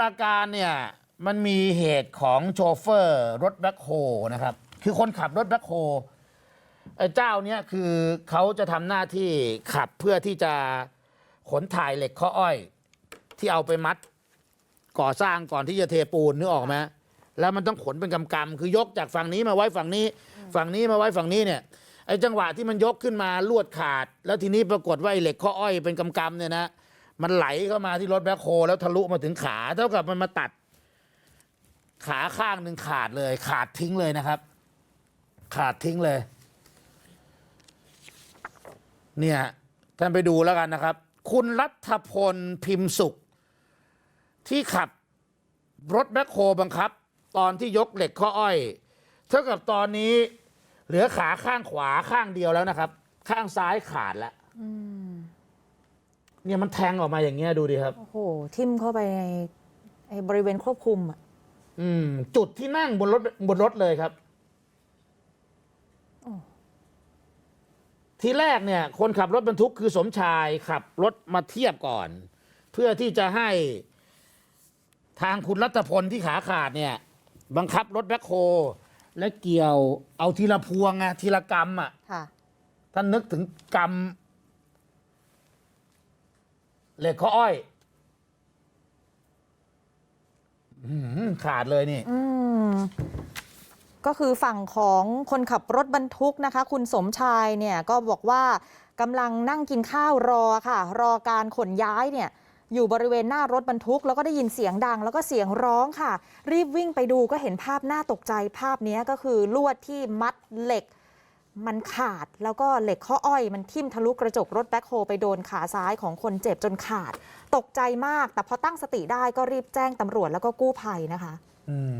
ปราการเนี่ยมันมีเหตุของโชเฟอร์รถแบ็คโฮนะครับ คือคนขับรถแบ็คโฮไอ้เจ้าเนี่ยคือเขาจะทำหน้าที่ขับเพื่อที่จะขนถ่ายเหล็กข้ออ้อย ที่เอาไปมัดก่อสร้างก่อนที่จะเทปูนนึกออกไหมแล้วมันต้องขนเป็นกำกำๆคือยกจากฝั่งนี้มาไว้ฝั่งนี้ ฝั่งนี้มาไว้ฝั่งนี้เนี่ยไอ้จังหวะที่มันยกขึ้นมาลวดขาด แล้วทีนี้ปรากฏว่าไอ้เหล็กข้ออ้อยเป็นกำกำๆเนี่ยนะ มันไหลเข้ามาที่รถแบ็คโฮแล้วทะลุมาถึงขา เท่ากับมันมาตัด ขาข้างหนึ่งขาดเลย ขาดทิ้งเลยนะครับ ขาดทิ้งเลย เนี่ยท่านไปดูแล้วกันนะครับ คุณรัฐพลพิมพ์สุข ที่ขับรถแบ็คโฮบังคับ ตอนที่ยกเหล็กข้ออ้อย เท่ากับตอนนี้ เหลือขาข้างขวาข้างเดียวแล้วนะครับ ข้างซ้ายขาดแล้ว เนี่ยมันแทงออกมาอย่างเงี้ยดูดิครับ โอ้โห ทิ่มเข้าไปในไอ้บริเวณควบคุมอะ อืม จุดที่นั่งบนรถบนรถเลยครับโอ้ทีแรกเนี่ย คนขับรถบรรทุกคือสมชายขับรถมาเทียบก่อน เพื่อที่จะให้ทางคุณรัตพลที่ขาขาดเนี่ย บังคับรถแบ็คโฮและเกี่ยวเอาทีละพวงอะทีละกรรมอะค่ะ ท่านนึกถึงกรรม เหล็กข้ออ้อยอื้อหือขาดเลยนี่ อืมก็คือฝั่งของคนขับรถบรรทุกนะคะ คุณสมชายเนี่ยก็บอกว่ากำลังนั่งกินข้าวรอค่ะ รอการขนย้ายเนี่ย อยู่บริเวณหน้ารถบรรทุก แล้วก็ได้ยินเสียงดัง แล้วก็เสียงร้องค่ะ รีบวิ่งไปดูก็เห็นภาพน่าตกใจภาพนี้ก็คือลวดที่มัดเหล็ก มันขาดแล้วก็เหล็กข้ออ้อยมันทิ่มทะลุกระจกรถแบ็คโฮไปโดนขาซ้ายของคนเจ็บจนขาด ตกใจมากแต่พอตั้งสติได้ก็รีบแจ้งตำรวจแล้วก็กู้ภัยนะคะ